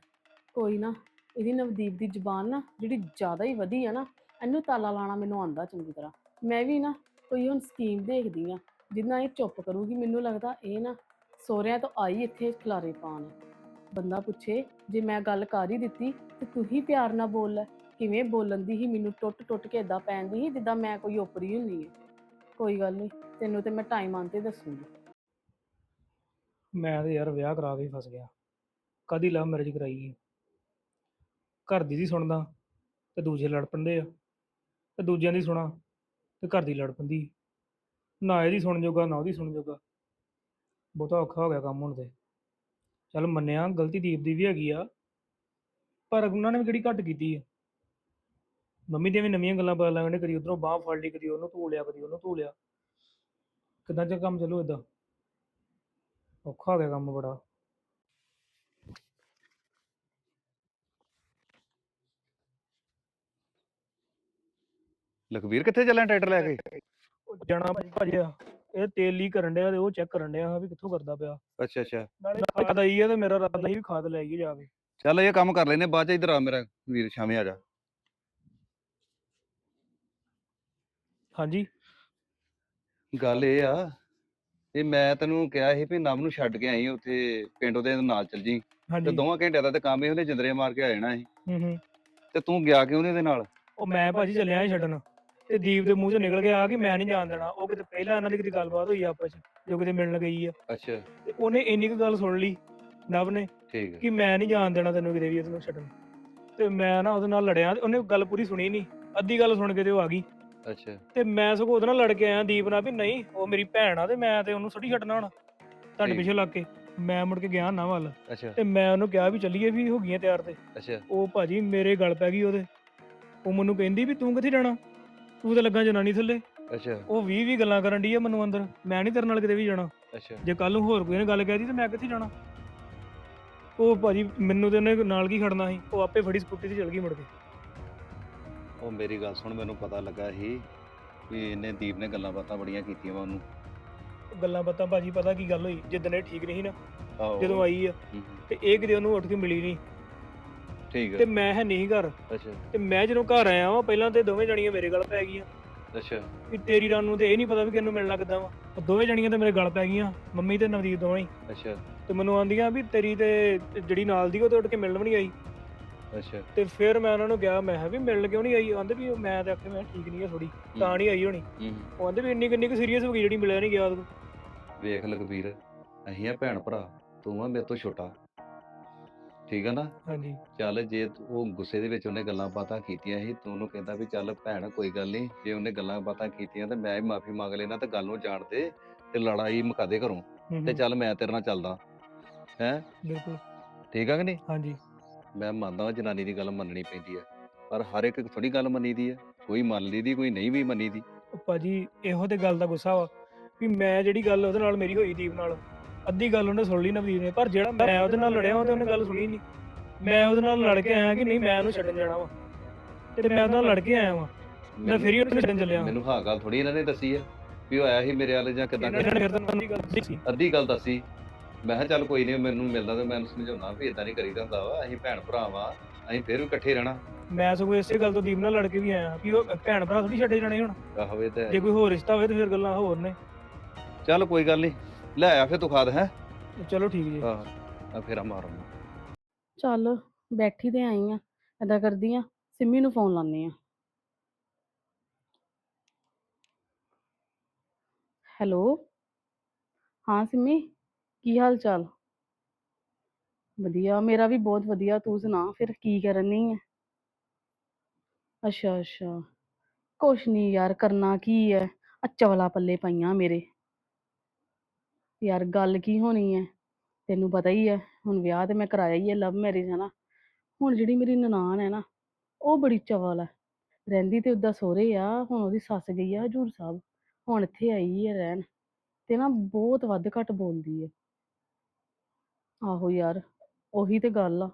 ਕੋਈ ਨਾ ਇਹਦੀ ਨਵਦੀਪ ਦੀ ਜ਼ੁਬਾਨ ਨਾ ਜਿਹੜੀ ਜ਼ਿਆਦਾ ਹੀ ਵਧੀ ਆ ਨਾ ਇਹਨੂੰ ਤਾਲਾ ਲਾਣਾ ਮੈਨੂੰ ਆਂਦਾ ਚੰਗੀ ਤਰ੍ਹਾਂ। ਮੈਂ ਵੀ ਨਾ ਕੋਈ ਹੁਣ ਸਕੀਮ ਦੇਖਦੀ ਆ ਜਿੰਨਾ ਇਹ ਚੁੱਪ ਕਰੂਗੀ ਮੈਨੂੰ ਲੱਗਦਾ ਇਹ ਨਾ ਸੋਹਰਿਆਂ ਤੋਂ ਆਈ ਇੱਥੇ ਖਲਾਰੇ ਪਾਣ ਬੰਦਾ ਪੁੱਛੇ ਜੇ ਮੈਂ ਗੱਲ ਕਰ ਹੀ ਦਿੱਤੀ ਤੇ ਤੂੰ ਹੀ ਪਿਆਰ ਨਾਲ ਬੋਲ ਲੈ। ਕਿਵੇਂ ਬੋਲਣ ਦੀ ਹੀ ਮੈਨੂੰ ਟੁੱਟ ਟੁੱਟ ਕੇ ਇਦਾਂ ਪੈਂਦੀ ਸੀ, ਜਿੱਦਾਂ ਮੈਂ ਕੋਈ ਓਪਰੀ ਹੁੰਨੀ ਹੈ ਕੋਈ ਗੱਲ ਨਹੀਂ ਤੈਨੂੰ ਤੇ ਮੈਂ ਟਾਈਮ ਆਉਣ 'ਤੇ ਦੱਸੂਗੀ। ਮੈਂ ਤੇ ਯਾਰ ਵਿਆਹ ਕਰਾ ਕੇ ਹੀ ਫਸ ਗਿਆ। ਕਦੀ ਲਵ ਮੈਰਿਜ ਕਰਾਈ ਹੈ ਘਰ ਦੀ ਦੀ ਸੁਣਦਾ, ਤੇ ਦੂਜੇ ਲੜ ਪੈਂਦੇ ਆ। ਤੇ ਦੂਜਿਆਂ ਦੀ ਸੁਣਾ, ਤੇ ਘਰ ਦੀ ਲੜ ਪੈਂਦੀ। ਨਾ ਇਹਦੀ ਸੁਣ ਜੋਗਾ, ਨਾ ਉਹਦੀ ਸੁਣ ਜੋਗਾ। ਬਹੁਤਾ ਔਖਾ ਹੋ ਗਿਆ ਕੰਮ ਹੁਣ ਤੇ। ਚੱਲ ਮੰਨਿਆ, ਗਲਤੀ ਦੀਪ ਦੀ ਵੀ ਹੈਗੀ ਆ। ਪਰ ਉਹਨਾਂ ਨੇ ਵੀ ਕਿਹੜੀ ਘੱਟ ਕੀਤੀ ਆ? ਮੰਮੀ ਦੀਆਂ ਵੀ ਨਵੀਆਂ ਗੱਲਾਂ ਪਤਾ ਲੱਗਣੇ ਕਦੀ ਉਧਰੋਂ ਬਾਹ ਫੜ ਲਈ ਕਦੀ ਉਹਨੂੰ ਧੂ ਲਿਆ ਕਦੀ ਉਹਨੂੰ ਧੂ ਲਿਆ। ਕਿਦਾਂ ਚ ਕੰਮ ਚੱਲੂ ਏਦਾਂ? ਔਖਾ ਹੋ ਗਿਆ ਕੰਮ ਬੜਾ। ਲਖਵੀਰ ਕਿੱਥੇ ਚੱਲਾਂ ਟਰੈਕਟਰ ਲੈ ਕੇ? ਉਹ ਜਾਣਾ ਭਾਜੀ ਭਾਜਿਆ ਇਹ ਤੇਲ ਲੀਕ ਕਰਨ ਡਿਆ ਤੇ ਉਹ ਚੈੱਕ ਕਰਨ ਡਿਆ ਵੀ ਕਿੱਥੋਂ ਕਰਦਾ ਪਿਆ। ਅੱਛਾ ਅੱਛਾ। ਨਾਲੇ ਖਾਦ ਆਈ ਆ ਤੇ ਮੇਰਾ ਰਾਤ ਨਹੀਂ ਖਾਦ ਲੈ ਕੇ। ਚੱਲ ਇਹ ਕੰਮ ਕਰ ਲੈਨੇ ਬਾਅਦ ਚ ਇੱਧਰ ਆ ਮੇਰਾ ਵੀਰ ਸ਼ਾਮੇ ਆ ਜਾ। ਹਾਂਜੀ। ਗੱਲ ਇਹ ਆ ਇਹ ਮੈਂ ਤੈਨੂੰ ਕਿਹਾ ਸੀ ਵੀ ਨਵ ਨੂੰ ਛੱਡ ਕੇ ਆਈ ਉੱਥੇ ਪਿੰਡ ਉਹਦੇ ਨਾਲ ਚੱਲ ਜੀ ਤੇ ਹਾਂਜੀ। ਦੋਵਾਂ ਘੰਟਿਆਂ ਦਾ ਤੇ ਕੰਮ ਹੀ ਉਹਨੇ ਜਿੰਦਰੇ ਮਾਰ ਕੇ ਆ ਜਾਣਾ ਸੀ। ਹੂੰ ਹੂੰ। ਤੇ ਤੂੰ ਗਿਆ ਕਿਉਂ ਨਹੀਂ ਉਹਦੇ ਨਾਲ? ਉਹ ਮੈਂ ਭਾਜੀ ਚੱਲਿਆ ਸੀ ਛੱਡਣ ਤੇ ਦੀਪ ਦੇ ਮੂੰਹ ਚੋਂ ਨਿਕਲ ਗਿਆ ਕਿ ਮੈਂ ਨਹੀਂ ਜਾਣ ਦੇਣਾ। ਉਹ ਕਿਤੇ ਪਹਿਲਾਂ ਇਹਨਾਂ ਦੀ ਕਿਤੇ ਗੱਲਬਾਤ ਹੋਈ ਆਪਸ ਚ ਜੋ ਕਿਤੇ ਮਿਲਣ ਗਈ ਆ। ਅੱਛਾ। ਤੇ ਉਹਨੇ ਇੰਨੀ ਕੁ ਗੱਲ ਸੁਣ ਲਈ ਨਵ ਨੇ ਠੀਕ ਹੈ ਕਿ ਮੈਂ ਨਹੀਂ ਜਾਣ ਦੇਣਾ ਤੈਨੂੰ ਕਿਤੇ ਵੀ ਇਹਨੂੰ ਛੱਡਣ। ਤੇ ਮੈਂ ਨਾ ਉਹਦੇ ਨਾਲ ਲੜਿਆ ਤੇ ਉਹਨੇ ਗੱਲ ਪੂਰੀ ਸੁਣੀ ਨਹੀਂ। ਅੱਧੀ ਗੱਲ ਸੁਣ ਕੇ ਤੇ ਉਹ ਆ ਗਈ। ਅੱਛਾ। ਤੇ ਮੈਂ ਸਗੋਂ ਉਹਦੇ ਨਾਲ ਲੜ ਕੇ ਆਇਆ ਦੀਪ ਨਾਲ ਵੀ ਨਹੀਂ ਉਹ ਮੇਰੀ ਭੈਣ ਆ ਤੇ ਮੈਂ ਤੇ ਉਹਨੂੰ ਛੱਡੀ ਛੱਡਣਾ ਹੁਣ ਤੁਹਾਡੇ ਠੀਕ। ਪਿੱਛੇ ਲੱਗ ਕੇ। ਮੈਂ ਮੁੜ ਕੇ ਗਿਆ ਨਾ ਵੱਲ। ਅੱਛਾ। ਤੇ ਮੈਂ ਉਹਨੂੰ ਕਿਹਾ ਵੀ ਚੱਲੀਏ ਵੀ ਹੋ ਗਈਆਂ ਤਿਆਰ ਤੇ। ਅੱਛਾ। ਉਹ ਭਾਜੀ ਮੇਰੇ ਗਲ ਪੈ ਗਈ ਉਹਦੇ। ਉਹ ਮੈਨੂੰ ਕਹਿੰਦੀ ਵੀ ਤੂੰ ਕਿੱਥੇ ਜਾਣਾ? ਤੂੰ ਤਾਂ ਲੱਗਾ ਜਨਾਨੀ ਥੱਲੇ। ਅੱਛਾ। ਉਹ 20 20 ਗੱਲਾਂ ਕਰਨ ਡਈ ਆ ਮੈਨੂੰ ਅੰਦਰ। ਮੈਂ ਨਹੀਂ ਤੇਰੇ ਨਾਲ ਕਿਤੇ ਵੀ ਜਾਣਾ। ਅੱਛਾ। ਜੇ ਕੱਲ ਨੂੰ ਹੋਰ ਕੋਈ ਨੇ ਗੱਲ ਕਹਿਦੀ ਤੇ ਮੈਂ ਕਿੱਥੇ ਜਾਣਾ? ਉਹ ਭਾਜੀ ਮੈਨੂੰ ਤੇ ਉਹਨੇ ਨਾਲ ਕੀ ਖੜਨਾ ਸੀ? ਉਹ ਆਪੇ ਫੜੀ ਸਕੂਟੀ ਤੇ ਚਲ ਗਈ ਮੁੜ ਕੇ। ਉਹ ਮੇਰੀ ਗੱਲ ਸੁਣ ਮੈਨੂੰ ਪਤਾ ਲੱਗਾ ਸੀ ਵੀ ਇਹਨੇ ਦੀਪ ਨੇ ਗੱਲਾਂ ਬਾਤਾਂ ਬੜੀਆਂ ਕੀਤੀਆਂ ਵਾ ਉਹਨੂੰ। ਗੱਲਾਂ ਬਾਤਾਂ ਭਾਜੀ ਪਤਾ ਕੀ ਗੱਲ ਹੋਈ? ਜਿੱਦਣ ਇਹ ਠੀਕ ਨਹੀਂ ਸੀ ਨਾ ਆਹੋ। ਜਦੋਂ ਆਈ ਆ ਹੂੰ, ਹੂੰ, ਤੇ ਇਹ ਕਿਤੇ ਉਹਨੂੰ ਉੱਠ ਕੇ ਮਿਲੀ ਨਹੀਂ। ਠੀਕ ਤੇ ਹੈ ਮੈਂ ਹੈ ਨਹੀਂ ਘਰ। ਅੱਛਾ। ਤੇ ਮੈਂ ਜਦੋਂ ਘਰ ਆਇਆ ਵਾਂ ਪਹਿਲਾਂ ਤੇ ਦੋਵੇਂ ਜਣੀਆਂ ਮੇਰੇ ਗਲ ਪੈ ਗਈਆਂ। ਅੱਛਾ। ਵੀ ਤੇਰੀ ਰਾਂ ਨੂੰ ਤੇ ਇਹ ਨਹੀਂ ਪਤਾ ਵੀ ਕਿਹਨੂੰ ਮਿਲਣਾ ਕਿੱਦਾਂ ਵਾ। ਉਹ ਦੋਵੇਂ ਜਣੀਆਂ ਤੇ ਮੇਰੇ ਗਲ ਪੈ ਗਈਆਂ ਮੰਮੀ ਤੇ ਨਵਦੀਪ ਦੋਵੇਂ। ਹੀ ਅੱਛਾ। ਤੇ ਮੈਨੂੰ ਆਂਦੀਆਂ ਵੀ ਤੇਰੀ ਤੇ ਜਿਹੜੀ ਨਾਲ ਦੀ ਉਹ ਤੇ ਉੱਠ ਕੇ ਮਿਲਣ ਵੀ ਨਹੀਂ ਆਈ। ਅੱਛਾ। ਤੇ ਫਿਰ ਮੈਂ ਉਹਨਾਂ ਨੂੰ ਕਿਹਾ ਮੈਂ ਕਿਹਾ ਵੀ ਮਿਲਣ ਕਿਉਂ ਨਹੀਂ ਆਈ? ਆਂਦੇ ਵੀ ਮੈਂ ਤੇ ਆਖੇ ਮੈਂ ਠੀਕ ਨਹੀਂ ਆ ਥੋੜੀ ਤਾਂ ਨਹੀਂ ਆਈ ਹੋਣੀ। ਹੂੰ। ਉਹ ਆਂਦੇ ਵੀ ਇੰਨੀ ਕਿੰਨੀ ਕੁ ਸੀਰੀਅਸ ਹੋ ਗਈ ਜਿਹੜੀ ਮਿਲਿਆ ਨਹੀਂ ਗਿਆ ਉਹਦੇ ਕੋਲ। ਵੇਖ ਲਖਬੀਰ ਅਸੀਂ ਆ ਭੈਣ ਭਰਾ ਤੂੰ ਆ ਮੇਰੇ ਤੋਂ ਛੋਟਾ। ਠੀਕ ਆ ਨਾ? ਹਾਂਜੀ। ਚੱਲ ਜੇ ਤੂੰ- ਉਹ ਗੁੱਸੇ ਦੇ ਵਿੱਚ ਉਹਨੇ ਗੱਲਾਂ ਬਾਤਾਂ ਕੀਤੀਆਂ ਸੀ ਤੂੰ ਉਹਨੂੰ ਕਹਿੰਦਾ ਵੀ ਚੱਲ ਭੈਣ ਕੋਈ ਗੱਲ ਨਹੀਂ ਜੇ ਉਹਨੇ ਗੱਲਾਂ ਬਾਤਾਂ ਕੀਤੀਆਂ ਤੇ ਮੈਂ ਹੀ ਮਾਫੀ ਮੰਗ ਲੈਣਾ ਤੇ ਗੱਲ ਨੂੰ ਜਾਣ ਦੇ ਤੇ ਲੜਾਈ ਮੁਕਾ ਦੇ ਘਰੋਂ। ਹੂੰ, ਤੇ ਹੂੰ, ਚੱਲ ਮੈਂ ਤੇਰੇ ਨਾਲ ਚੱਲਦਾ। ਹੈ? ਬਿਲਕੁਲ। ਠੀਕ ਆ ਕਿ ਨਹੀਂ? ਹਾਂਜੀ। ਮੈਂ ਮੰਨਦਾ ਵਾਂ ਜਨਾਨੀ ਦੀ ਗੱਲ ਮੰਨਣੀ ਪੈਂਦੀ ਹੈ ਪਰ ਹਰ ਇੱਕ ਥੋੜੀ ਗੱਲ ਮੰਨੀ ਦੀ ਕੋਈ ਮੰਨ ਲਈ ਦੀ ਕੋਈ ਨਹੀਂ ਵੀ ਮੰਨੀ ਦੀ ਉਹ ਭਾਜੀ ਇਹੋ ਤੇ ਗੱਲ ਦਾ ਗੁੱਸਾ ਵਾ ਵੀ ਮੈਂ ਜਿਹੜੀ ਗੱਲ ਉਹਦੇ ਨਾਲ ਮੇਰੀ ਹੋਈ ਦੀਪ ਨਾਲ ਅੱਧੀ ਗੱਲ ਉਹਨੇ ਸੁਣ ਲਈ ਨਵਦੀਪ ਨੇ ਪਰ ਜਿਹੜਾ ਮੈਂ ਉਹਦੇ ਨਾਲ ਲੜਿਆ ਉਹ ਤੇ ਉਹਨੇ ਗੱਲ ਸੁਣੀ ਨਹੀਂ। ਮੈਂ ਉਹਦੇ ਨਾਲ ਲੜ ਕੇ ਆਇਆ ਕਿ ਨਹੀਂ ਮੈਂ ਉਹਨੂੰ ਛੱਡਣ ਜਾਣਾ ਵਾ। ਤੇ ਮੈਂ ਉਹਦੇ ਨਾਲ ਲੜ ਕੇ ਆਇਆ ਵਾਂ ਮੈਂ ਫਿਰ ਹੀ ਉਹਨੂੰ ਛੱਡਣ ਚੱਲਿਆ ਮੈਨੂੰ ਹਾਂ ਗੱਲ ਥੋੜੀ ਇਹਨਾਂ ਨੇ ਦੱਸੀ ਹੈ ਵੀ ਉਹ ਆਇਆ ਸੀ ਮੇਰੇ ਵਾਲੇ ਜਾਂ ਕਿਦਾਂ ਇਹਨਾਂ ਨੇ ਫਿਰ ਤਾਂ ਮੰਨੀ ਗੱਲ ਸੀ। ਅੱਧੀ ਗੱਲ ਦੱਸੀ। ਮੈਂ ਕਿਹਾ ਚੱਲ ਕੋਈ ਨਹੀਂ ਮੈਨੂੰ ਮਿਲਦਾ ਤੇ ਮੈਂ ਉਹਨੂੰ ਸਮਝਾਉਣਾ ਵੀ ਇਦਾਂ ਨਹੀਂ ਕਰੀਦਾ ਹੁੰਦਾ ਵਾ ਅਸੀਂ ਭੈਣ ਭਰਾ ਵਾਂ ਅਸੀਂ ਫਿਰ ਵੀ ਇਕੱਠੇ ਰਹਿਣਾ। ਮੈਂ ਸਗੋਂ ਇਸੇ ਗੱਲ ਤੋਂ ਦੀਪ ਨਾਲ ਲੜ ਕੇ ਵੀ ਆਇਆ ਵੀ ਉਹ ਭੈਣ ਭਰਾ ਥੋੜੀ ਛੱਡੇ ਜਾਣੇ ਹੁਣ। ਕਹਵੇ ਤੇ ਜੇ ਕੋਈ ਹੋਰ ਰਿਸ਼ਤਾ ਹੋਵੇ ਤੇ ਫਿਰ ਗੱਲਾਂ ਹੋਰ ਨੇ। ਚੱਲ ਕੋਈ ਗੱਲ ਨਹੀਂ ਲੈ ਆ ਫਿਰ ਤੂੰ ਖਾਦ ਹੈ? ਚਲੋ ਠੀਕ ਜੀ। ਆਹ ਆ ਫੇਰਾ ਮਾਰਨ ਚੱਲ ਬੈਠੀ ਤੇ ਆਈ ਆ ਏਦਾਂ ਕਰਦੀ ਆ ਸਿੰਮੀ ਨੂੰ ਫੋਨ ਲਾਉਂਦੀ ਆ। ਹੈਲੋ? ਹਾਂ ਸਿੰਮੀ? ਕੀ ਹਾਲ ਚਾਲ? ਵਧੀਆ, ਮੇਰਾ ਵੀ ਬਹੁਤ ਵਧੀਆ, ਤੂੰ ਸੁਣਾ ਫਿਰ ਕੀ ਕਰਨੀ ਹੈ ਅੱਛਾ ਅੱਛਾ, ਕੁਛ ਨਹੀਂ ਯਾਰ, ਕਰਨਾ ਕੀ ਹੈ ਆ ਚਵਲਾ ਪੱਲੇ ਪਈਆਂ ਮੇਰੇ। ਯਾਰ ਗੱਲ ਕੀ ਹੋਣੀ ਹੈ ਤੈਨੂੰ ਪਤਾ ਹੀ ਹੈ ਹੁਣ ਵਿਆਹ ਤੇ ਮੈਂ ਕਰਾਇਆ ਹੀ ਹੈ ਲਵ ਮੈਰਿਜ ਹੈ ਨਾ ਹੁਣ ਜਿਹੜੀ ਮੇਰੀ ਨਨਾਣ ਹੈ ਨਾ, ਉਹ ਬੜੀ ਚਵਲ ਹੈ ਰਹਿੰਦੀ ਤੇ ਓਦਾਂ ਸੋਹਰੇ ਆ, ਹੁਣ ਉਹਦੀ ਸੱਸ ਗਈ ਆ ਹਜੂਰ ਸਾਹਿਬ, ਹੁਣ ਇੱਥੇ ਆਈ ਹੈ ਰਹਿਣ। ਤੇ ਨਾ ਬਹੁਤ ਵੱਧ ਘੱਟ ਬੋਲਦੀ ਹੈ ਆਹੋ ਯਾਰ, ਉਹੀ ਤੇ ਗੱਲ ਆ।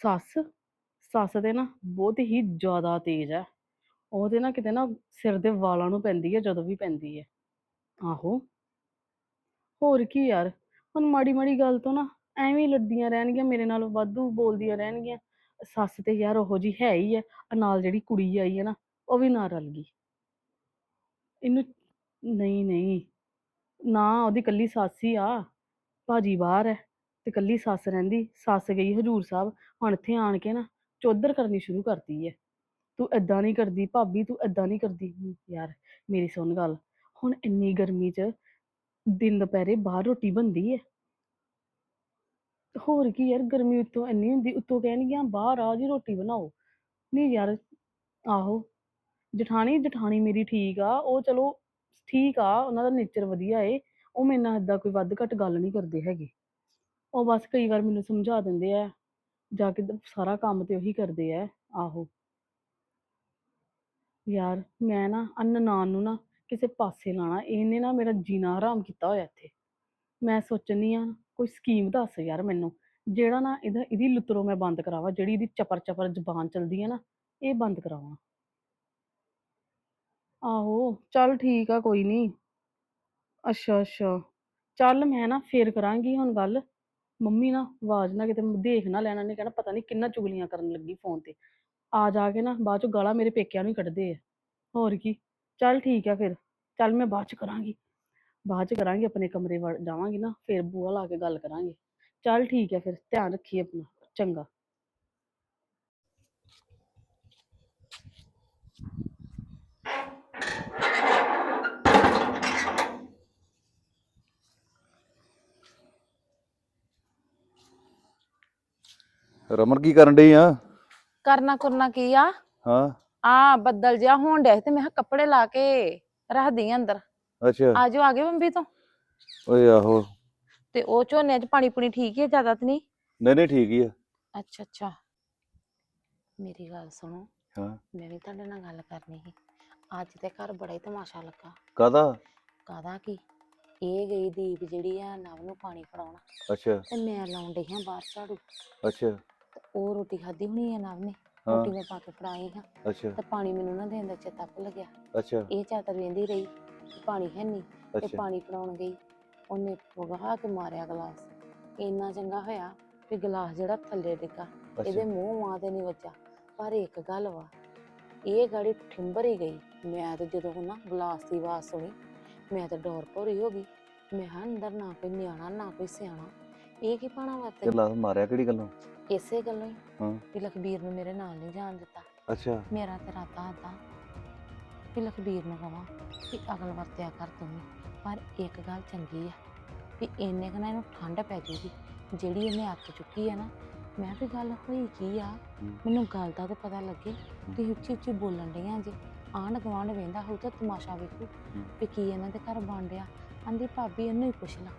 ਸੱਸ ਸੱਸ ਤੇ ਨਾ ਬਹੁਤ ਹੀ ਜ਼ਿਆਦਾ ਤੇਜ਼ ਹੈ ਉਹ ਤੇ ਨਾ ਕਿਤੇ ਨਾ ਸਿਰ ਦੇ ਵਾਲਾਂ ਨੂੰ ਪੈਂਦੀ ਹੈ ਜਦੋਂ ਵੀ ਪੈਂਦੀ ਹੈ ਆਹੋ। ਹੋਰ ਕੀ ਯਾਰ, ਹੁਣ ਮਾੜੀ ਮਾੜੀ ਗੱਲ ਤੋਂ ਨਾ ਐਵੇਂ ਹੀ ਲੜਦੀਆਂ ਰਹਿਣਗੀਆਂ, ਮੇਰੇ ਨਾਲ ਵਾਧੂ ਬੋਲਦੀਆਂ ਰਹਿਣਗੀਆਂ। ਸੱਸ ਤੇ ਯਾਰ ਉਹੋ ਜੀ ਹੈ ਹੀ ਹੈ ਆਹ ਨਾਲ ਜਿਹੜੀ ਕੁੜੀ ਆਈ ਹੈ ਨਾ, ਉਹ ਵੀ ਨਾਲ ਰਲ ਗਈ। ਇਹਨੂੰ, ਨਹੀਂ ਨਹੀਂ। ਨਾ ਉਹਦੀ ਕੱਲੀ ਸੱਸ ਹੀ ਆ, ਭਾਜੀ ਬਾਹਰ ਹੈ ਤੇ ਕੱਲੀ ਸੱਸ ਰਹਿੰਦੀ, ਸੱਸ ਗਈ ਹਜੂਰ ਸਾਹਿਬ, ਹੁਣ ਇੱਥੇ ਆਣ ਕੇ ਨਾ ਚੌਧਰ ਕਰਨੀ ਸ਼ੁਰੂ ਕਰਤੀ ਹੈ ਤੂੰ ਏਦਾਂ ਨਹੀਂ ਕਰਦੀ ਭਾਬੀ, ਤੂੰ ਏਦਾਂ ਨਹੀਂ ਕਰਦੀ। ਯਾਰ ਮੇਰੀ ਸੁਣ ਗੱਲ, ਹੁਣ ਇੰਨੀ ਗਰਮੀ 'ਚ ਦਿਨ ਦੁਪਹਿਰੇ ਬਾਹਰ ਰੋਟੀ ਬਣਦੀ ਹੈ ਹੋਰ ਕੀ ਯਾਰ, ਗਰਮੀ ਉੱਤੋਂ ਇੰਨੀ ਹੁੰਦੀ, ਉੱਤੋਂ ਕਹਿਣਗੀਆਂ ਬਾਹਰ ਆ ਜੀ ਰੋਟੀ ਬਣਾਓ। ਨਹੀਂ ਯਾਰ, ਆਹੋ, ਜਠਾਣੀ ਜਠਾਣੀ ਮੇਰੀ ਠੀਕ ਆ, ਉਹ ਚਲੋ ਠੀਕ ਆ, ਉਹਨਾਂ ਦਾ ਨੇਚਰ ਵਧੀਆ ਏ, ਉਹ ਮੇਰੇ ਨਾਲ ਏਦਾਂ ਕੋਈ ਵੱਧ ਘੱਟ ਗੱਲ ਨਹੀਂ ਕਰਦੇ ਹੈਗੇ। ਉਹ ਬਸ ਕਈ ਵਾਰ ਮੈਨੂੰ ਸਮਝਾ ਦਿੰਦੇ ਆ, ਜਾ ਕੇ ਦ- ਸਾਰਾ ਕੰਮ ਤੇ ਉਹੀ ਕਰਦੇ ਆ, ਆਹੋ। ਯਾਰ, ਮੈਂ ਨਾ, ਆਹ ਨਨਾਣ ਨੂੰ ਨਾ ਕਿਸੇ ਪਾਸੇ ਲਾਣਾ, ਇਹਨੇ ਨਾ ਮੇਰਾ ਜੀਣਾ ਹਰਾਮ ਕੀਤਾ ਹੋਇਆ ਇੱਥੇ। ਮੈਂ ਸੋਚਣੀ ਆ, ਕੋਈ ਸਕੀਮ ਦੱਸ ਯਾਰ ਮੈਨੂੰ, ਜਿਹੜਾ ਨਾ ਇਹਦਾ, ਇਹਦੀ ਲੁਤਰੋ ਮੈਂ ਬੰਦ ਕਰਾਵਾਂ, ਜਿਹੜੀ ਇਹਦੀ ਚਪਰ ਚਪਰ ਜ਼ਬਾਨ ਚਲਦੀ ਹੈ ਨਾ, ਇਹ ਬੰਦ ਕਰਾਵਾਂ। ਆਹੋ, ਚੱਲ ਠੀਕ ਆ, ਕੋਈ ਨਹੀਂ ਅੱਛਾ ਅੱਛਾ ਚੱਲ ਮੈਂ ਨਾ ਫੇਰ ਕਰਾਂਗੀ ਹੁਣ ਗੱਲ। ਮੰਮੀ ਨਾ ਆਵਾਜ਼ ਨਾ ਕਿਤੇ ਦੇਖ ਨਾ ਲੈਣਾ ਨੇ ਕਹਿਣਾ ਪਤਾ ਨਹੀਂ ਕਿੰਨਾ ਚੁਗਲੀਆਂ ਕਰਨ ਲੱਗੀ ਫੋਨ ਤੇ। ਆ ਜਾ ਕੇ ਨਾ ਬਾਅਦ ਚੋਂ ਗਾਲਾਂ ਮੇਰੇ ਪੇਕਿਆਂ ਨੂੰ ਹੀ ਕੱਢਦੇ ਆ। ਹੋਰ ਕੀ? ਚੱਲ ਠੀਕ ਆ ਫਿਰ। ਚੱਲ ਮੈਂ ਬਾਅਦ ਚ ਕਰਾਂਗੀ। ਬਾਅਦ ਚ ਕਰਾਂਗੇ, ਆਪਣੇ ਕਮਰੇ ਵੜ, ਜਾਵਾਂਗੀ ਨਾ, ਫਿਰ ਬੂਹਾ ਲਾ ਕੇ ਗੱਲ ਕਰਾਂਗੇ। ਚੱਲ ਠੀਕ ਹੈ ਫਿਰ, ਧਿਆਨ ਰੱਖੀ ਆਪਣਾ, ਚੰਗਾ। ਰਮਨ ਕੀ ਕਰਨ ਡਈ ਆ? ਕਰਨਾ ਕਰਨਾ ਕੀ ਆ? ਹਾਂ। ਆ ਬੱਦਲ ਜਿਹਾ ਹੋਣ ਡਿਆ ਸੀ ਤੇ ਮੈਂ ਕਿਹਾ ਕੱਪੜੇ ਲਾ ਕੇ ਰੱਖਦੀ ਆਂ ਅੰਦਰ। ਅੱਛਾ। ਆਜੋ ਆ ਗਏ ਬੰਬੀ ਤੋਂ। ਓਏ ਆਹੋ। ਤੇ ਉਹ ਝੋਨੇ 'ਚ ਪਾਣੀ ਪੁਣੀ ਠੀਕ ਹੈ ਜ਼ਿਆਦਾ ਤੇ ਨਹੀਂ? ਨਹੀਂ ਨਹੀਂ ਠੀਕ ਹੀ ਆ। ਅੱਛਾ ਅੱਛਾ। ਮੇਰੀ ਗੱਲ ਸੁਣੋ। ਹਾਂ। ਮੈਂ ਵੀ ਤੁਹਾਡੇ ਨਾਲ ਗੱਲ ਕਰਨੀ ਸੀ। ਅੱਜ ਤੇ ਘਰ ਬੜਾ ਹੀ ਤਮਾਸ਼ਾ ਲੱਗਾ। ਕਾਦਾ ਕਾਦਾ ਕੀ? ਇਹ ਗਈ ਦੀਪ ਜਿਹੜੀ ਆ ਨਵ ਨੂੰ ਪਾਣੀ ਫੜਾਉਣ। ਅੱਛਾ। ਤੇ ਮੈਂ ਲਾਉਣ ਡਈ ਹਾਂ ਬਾਹਰ ਝਾੜੂ। ਅੱਛਾ। ਤੇ ਉਹ ਰੋਟੀ ਖਾਧੀ ਹੋਣੀ ਆ ਨਵ ਨੇ ਹਾਂ। ਰੋਟੀ ਮੈਂ ਪਾ ਕੇ ਫੜਾਈ ਹਾਂ ਅੱਛਾ। ਤੇ ਪਾਣੀ ਮੈਨੂੰ ਨਾ ਦੇਣ ਦਾ ਚੇਤਾ ਭੁੱਲ ਗਿਆ ਅੱਛਾ। ਇਹ ਚਾਤਰ ਵੇਂਦੀ ਰਹੀ ਕਿ ਪਾਣੀ ਹੈ ਨਹੀਂ ਤੇ ਅੱਛਾ। ਪਾਣੀ ਫੜਾਉਣ ਗਈ। ਉਹਨੇ ਪੁਗਾ ਕੇ ਮਾਰਿਆ ਗਲਾਸ। ਇੰਨਾ ਚੰਗਾ ਹੋਇਆ ਵੀ ਗਲਾਸ ਜਿਹੜਾ ਥੱਲੇ ਡਿੱਗਾ ਇਹਦੇ ਅੱਛਾ। ਮੂੰਹ ਮਾਂ ਤੇ ਨਹੀਂ ਵੱਜਾ ਪਰ ਇੱਕ ਗੱਲ ਵਾ ਇਹ ਗਾੜੀ ਠਿੰਬਰ ਹੀ ਗਈ। ਮੈਂ ਤੇ ਜਦੋਂ ਨਾ ਗਲਾਸ ਦੀ ਆਵਾਜ਼ ਸੁਣੀ ਮੈਂ ਤਾਂ ਡੋਰ ਭੋਰੀ ਹੋ ਗਈ। ਮੈਂ ਹਾਂ ਅੰਦਰ ਨਾ ਕੋਈ ਨਿਆਣਾ ਨਾ ਕੋਈ ਸਿਆਣਾ। ਇਹ ਕੀ ਪਾਣਾ ਤੇ ਵਰਤੇ ਲਾ ਮਾਰਿਆ ਕਿਹੜੀ ਗੱਲੋਂ? ਇਸੇ ਗੱਲੋਂ ਹੀ ਹਾਂ। ਵੀ ਲਖਬੀਰ ਨੂੰ ਮੇਰੇ ਨਾਲ ਨਹੀਂ ਜਾਣ ਦਿੱਤਾ। ਅੱਛਾ। ਮੇਰਾ ਤੇ ਰਾਤਾ ਆਦਾ ਵੀ ਲਖਬੀਰ ਨੂੰ ਕਹਾਂ ਵੀ ਅਗਲ ਵਰਤਿਆ ਕਰ ਤੂੰ ਵੀ। ਪਰ ਇੱਕ ਗੱਲ ਚੰਗੀ ਆ ਵੀ ਇੰਨੇ ਕੁ ਨਾਲ ਇਹਨੂੰ ਠੰਡ ਪੈ ਜੂਗੀ। ਜਿਹੜੀ ਇਹਨੇ ਅੱਤ ਚੁੱਕੀ ਆ ਨਾ ਮੈਂ ਵੀ ਗੱਲ ਹੋਈ ਕੀ ਆ? ਹੂੰ। ਮੈਨੂੰ ਗੱਲ ਦਾ ਤਾਂ ਪਤਾ ਲੱਗੇ। ਤੇ ਉੱਚੀ ਉੱਚੀ ਬੋਲਣ ਡਈਆਂ ਜੇ। ਆਂਢ ਗੁਆਂਢ ਵੇਂਦਾ ਹੋਊ ਤਾਂ ਤਮਾਸ਼ਾ ਵੇਖੂ ਹੂੰ। ਵੀ ਕੀ ਇਹਨਾਂ ਦੇ ਘਰ ਬਣ ਡਿਆ ਆਂਦੀ ਭਾਬੀ ਇਹਨੂੰ ਹੀ ਪੁੱਛ ਲਾ।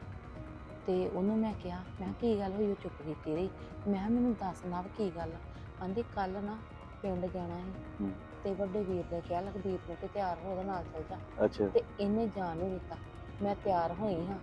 ਤੇ ਉਹਨੂੰ ਮੈਂ ਕਿਹਾ ਮੈਂ ਕਿਹਾ ਕੀ ਗੱਲ ਹੋਈ? ਉਹ ਚੁੱਪ ਕੀਤੀ ਰਹੀ। ਮੈਂ ਕਿਹਾ ਮੈਨੂੰ ਦੱਸ ਨਾ ਕੀ ਗੱਲ ਆਂਦੀ ਕੱਲ ਨਾ ਪਿੰਡ ਜਾਣਾ ਸੀ ਹੂੰ। ਤੇ ਵੱਡੇ ਵੀਰ ਨੇ ਕਿਹਾ ਲਖਬੀਰ ਨੂੰ ਕਿ ਤਿਆਰ ਹੋ ਉਹਦੇ ਨਾਲ ਚੱਲ ਜਾ। ਅੱਛਾ। ਤੇ ਇਹਨੇ ਜਾਣ ਨਹੀਂ ਦਿੱਤਾ। ਮੈਂ ਤਿਆਰ ਹੋਈ ਹਾਂ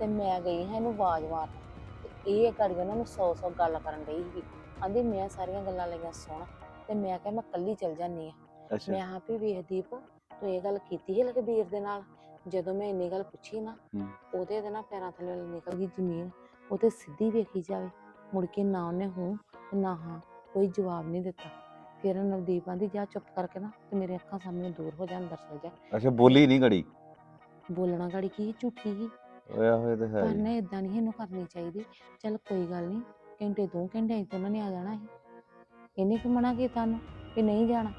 ਤੇ ਮੈਂ ਗਈ ਹਾਂ ਇਹਨੂੰ ਆਵਾਜ਼ ਮਾਰਨ। ਤੇ ਇਹ ਘੜੀ ਉਹਨਾਂ ਨੂੰ ਸੌ ਸੌ ਗੱਲ ਕਰਨ ਡਈ ਸੀ। ਆਂਦੀ ਮੈਂ ਸਾਰੀਆਂ ਗੱਲਾਂ ਲਈਆਂ ਸੁਣ ਤੇ ਮੈਂ ਕਿਹਾ ਮੈਂ ਕੱਲੀ ਚੱਲ ਜਾਨੀ ਆ ਅੱਛਾ। ਮੈਂ ਹਾਂ ਵੀ ਵੇਖ ਦੀਪ ਤੂੰ ਇਹ ਗੱਲ ਕੀਤੀ ਹੈ ਲਖਬੀਰ ਦੇ ਨਾਲ? ਜਦੋਂ ਮੈਂ ਇੰਨੀ ਗੱਲ ਪੁੱਛੀ ਨਾ ਹੂੰ। ਉਹਦੇ ਦੇ ਨਾ ਪੈਰਾਂ ਥੱਲੇ ਨਿਕਲ ਗਈ ਜ਼ਮੀਨ। ਉਹ ਤੇ ਸਿੱਧੀ ਵੇਖੀ ਜਾਵੇ ਮੁੜ ਕੇ ਨਾ ਉਹਨੇ ਹੂੰ ਤੇ ਨਾ ਹਾਂ ਕੋਈ ਜਵਾਬ ਨਹੀਂ ਦਿੱਤਾ। ਫਿਰ ਨਵਦੀਪ ਆਂਦੀ ਜਾ ਚੁੱਪ ਕਰਕੇ ਨਾ ਤੇ ਮੇਰੇ ਅੱਖਾਂ ਸਾਹਮਣੇ ਦੂਰ ਹੋ ਜਾ ਅੰਦਰ ਚਲ ਜਾ। ਅੱਛਾ ਬੋਲੀ ਨਹੀਂ ਘੜੀ ਬੋਲਣਾ ਗਾੜੀ ਕੀ ਝੂਠੀ ਹੀ। ਓਏ ਆਹੋ ਇਹ ਤਾਂ ਹੈ ਪਰ ਹੀ। ਨਾ ਇਦਾਂ ਨਹੀਂ ਇਹਨੂੰ ਕਰਨੀ ਚਾਹੀਦੀ। ਚੱਲ ਕੋਈ ਗੱਲ ਨਹੀਂ ਘੰਟੇ ਦੋ ਘੰਟੇ ਚ ਉਹਨਾਂ ਨੇ ਆ ਜਾਣਾ ਸੀ। ਇਹਨੇ ਕਿ ਮਨਾ ਕੀਤਾ ਨੂੰ ਕਿ ਨਹੀਂ ਜਾਣਾ?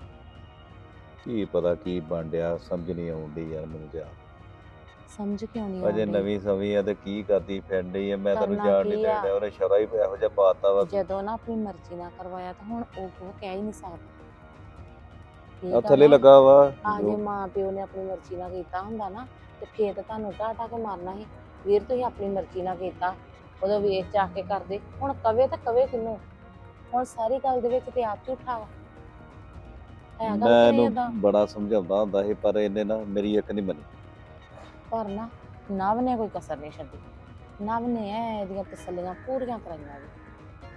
ਕੀ ਪਤਾ ਕੀ ਬਣ ਡਿਆ ਸਮਝ ਨਹੀਂ ਆਉਂਦੀ ਯਾਰ ਮੈਨੂੰ ਤੇ ਆਪ। ਸਮਝ ਕਿਉਂ ਨਹੀਂ ਅਜੇ ਆਉਂਦੀ? ਨਵੀਂ ਸਵੀ ਆ ਤੇ ਕੀ ਕਰਦੀ ਫਿਰਦੀ ਆ ਮੈਂ ਤੈਨੂੰ ਕਰਨਾ ਜਾਣ ਨਹੀਂ ਕੀ ਆ? ਦੇਣਾ ਉਹਨੇ ਸ਼ਰਾ ਹੀ ਇਹੋ ਜਿਹਾ ਪਾਤਾ ਵਾ। ਜਦੋਂ ਨਾ ਆਪਣੀ ਮਰਜ਼ੀ ਨਾਲ ਕਰਵਾਇਆ ਤਾਂ ਹੁਣ ਉਹ ਉਹ ਕਹਿ ਹੀ ਨਹੀਂ ਸਕਦਾ? ਆ ਥੱਲੇ ਲੱਗਾ ਵਾ ਆ ਜੇ ਜੋ- ਮਾਂ ਪਿਓ ਨੇ ਆਪਣੀ ਮਰਜ਼ੀ ਨਾਲ ਕੀਤਾ ਹੁੰਦਾ ਨਾ ਤੇ ਫੇਰ ਤਾਂ ਤੁਹਾਨੂੰ ਢਾਟਾ ਕੇ ਮਾਰਨਾ ਸੀ। ਵੀਰ ਤੁਸੀਂ ਆਪਣੀ ਮਰਜ਼ੀ ਨਾਲ ਕੀਤਾ ਉਦੋਂ ਵੇਖ ਚਾ ਕੇ ਕਰਦੇ। ਹੁਣ ਕਵੇ ਤਾਂ ਕਵੇ ਕਿਨੂੰ? ਹੁਣ ਸਾਰੀ ਗੱਲ ਦੇ ਵਿੱਚ ਤੇ ਆਪ ਝੂਠਾ ਵਾ। ਹੈ ਗੱਲ ਮੈਂ ਕਰੀ ਇਹਨੂੰ ਏਦਾਂ? ਬੜਾ ਸਮਝਾਉਂਦਾ ਹੁੰਦਾ ਸੀ ਪਰ ਇਹਨੇ ਨਾ ਮੇਰੀ ਇੱਕ ਨਹੀਂ ਮੰਨੀ। ਪਰ ਨਾ ਨਵ ਨੇ ਕੋਈ ਕਸਰ ਨਹੀਂ ਛੱਡੀ। ਨਵ ਨੇ ਐ ਇਹਦੀਆਂ ਤਸੱਲੀਆਂ ਪੂਰੀਆਂ ਕਰਾਈਆਂ ਜੀ।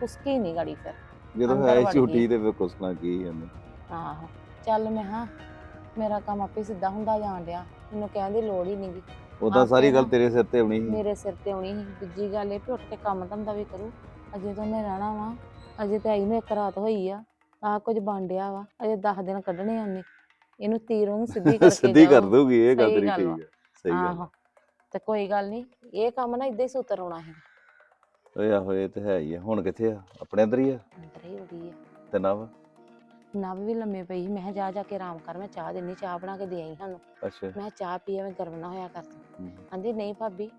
ਉਸਕੀ ਨਹੀਂ ਗੜੀ ਫਿਰ। ਜਦੋਂ ਅੰਦਰ ਹੈ ਵੜ ਝੂਠੀ ਗਈ। ਤੇ ਫਿਰ ਕੁਸਣਾ ਕੀ ਇਹਨੇ? ਆਹੋ ਚੱਲ ਮੈਂ ਹਾਂ ਮੇਰਾ ਕੰਮ ਆਪੇ ਸਿੱਧਾ ਹੁੰਦਾ ਜਾਣ ਡਿਆ। ਮੈਨੂੰ ਕਹਿਣ ਦੀ ਲੋੜ ਹੀ ਨਹੀਂਗੀ। ਉਦਾਂ ਆਪੇ ਸਾਰੀ ਗੱਲ ਨਾ- ਤੇਰੇ ਸਿਰ ਤੇ ਆਉਣੀ ਸੀ। ਮੇਰੇ ਸਿਰ ਤੇ ਆਉਣੀ ਸੀ। ਦੂਜੀ ਗੱਲ ਇਹ ਵੀ ਉੱਠ ਕੇ ਕੰਮ ਧੰਦਾ ਵੀ ਕਰੂ। ਅਜੇ ਤਾਂ ਉਹਨੇ ਰਹਿਣਾ ਵਾ। ਅਜੇ ਤਾਂ ਆਈ ਨੂੰ ਇੱਕ ਰਾਤ ਹੋਈ ਆ। ਆ ਕੁਝ ਬਣ ਡਿਆ ਵਾ। ਅਜੇ 10 ਦਿਨ ਕੱਢਣੇ ਆ ਉਹਨੇ। ਇਹਨੂੰ ਤੀਰ ਨੂੰ ਸਿੱਧੀ ਕਰਕੇ ਸਿੱਧੀ ਕਰ ਜਾਓ। ਦੂਗੀ ਇਹ ਗੱਲ ਸਹੀ ਤੇਰੀ ਗੱਲ ਠੀਕ ਵਾ। ਹੈ। ਸਹੀ ਗੱਲ। ਆਹੋ ਤੇ ਕੋਈ ਗੱਲ ਨਹੀਂ ਇਹ ਕੰਮ ਨਾ ਇਦਾਂ ਹੀ ਸੂਤਰ ਆਉਣਾ ਹੈ ਓਏ ਆਹੋ ਇਹ ਤੇ ਹੈ ਹੀ ਆ। ਹੁਣ ਕਿੱਥੇ ਆ? ਆਪਣੇ ਅੰਦਰ ਹੀ ਆ? ਅੰਦਰ ਹੀ ਉੜੀ ਆ। ਤੇ ਨਵ? ਨਵ ਵੀ ਲੰਮੇ ਪਈ ਸੀ। ਮੈਂ ਕਿਹਾ ਜਾ ਜਾ ਕੇ ਆਰਾਮ ਕਰ ਮੈਂ ਚਾਹ ਦੇਣੀ ਚਾਹ ਬਣਾ ਕੇ ਦੇ ਆਈ ਸਾਨੂੰ। ਅੱਛਾ। ਮੈਂ ਕਿਹਾ ਚਾਹ ਪੀ ਐਵੇਂ ਗਰਮ ਨਾ ਹੋਇਆ ਕਰ ਤੂੰ। ਹਮ। ਕਹਿੰਦੀ ਨਹੀਂ ਭਾਬੀ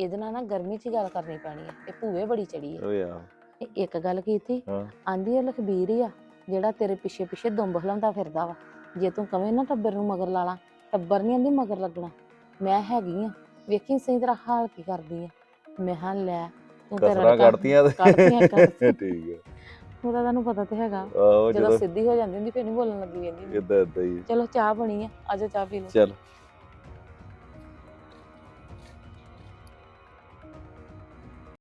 ਇਹਦੇ ਨਾਲ ਨਾ ਗਰਮੀ 'ਚ ਹੀ ਗੱਲ ਕਰਨੀ ਪੈਣੀ ਆ। ਇਹ ਭੂਏ ਬੜੀ ਚੜੀ ਆ। ਓਏ ਆ ਇਹ ਇੱਕ ਗੱਲ ਕੀਤੀ ਹਾਂ। ਆਂਦੀ ਇਹ ਲਖਬੀਰ ਹੀ ਆ ਜਿਹੜਾ ਤੇਰੇ ਪਿੱਛੇ ਪਿੱਛੇ ਦੁੰਬ ਹਲਾਉਂਦਾ ਫਿਰਦਾ ਵਾ। ਜੇ ਤੂੰ ਕਵੇਂ ਨਾ ਟੱਬਰ ਨੂੰ ਮਗਰ ਲਾ ਲਾ ਟੱਬਰ ਨਹੀਂ ਆਂਦੀ ਮਗਰ ਲੱਗਣਾ। ਮੈਂ ਹੈਗੀ ਆ। ਵੇਖੀ ਸਹੀ ਤਰ੍ਹਾਂ ਹਾਲ ਕੀ ਕਰਦੀ ਆ। ਮੈਂ ਹਾਂ ਲੈ ਤੂੰ ਤੇ ਕਸਰਾਂ ਰੜਕਾ- ਕੱਢਤੀਆਂ ਤੇ। ਕੱਢਤੀਆਂ ਕੱਢਤੀਆਂ। ਠੀਕ ਹੈ ਉਹਦਾ ਤੁਹਾਨੂੰ ਪਤਾ ਤੇ ਹੈਗਾ। ਆਹੋ ਜਦੋਂ ਜਦੋਂ ਸਿੱਧੀ ਹੋ ਜਾਂਦੀ ਹੁੰਦੀ ਫਿਰ ਨਹੀਂ ਬੋਲਣ ਲੱਗੀ ਜਾਂਦੀ। ਇਦਾਂ ਇਦਾਂ ਹੀ ਚਲੋ ਚਾਹ ਬਣੀ ਆ। ਆਜੋ ਚਾਹ ਪੀ ਲਓ। ਚੱਲ।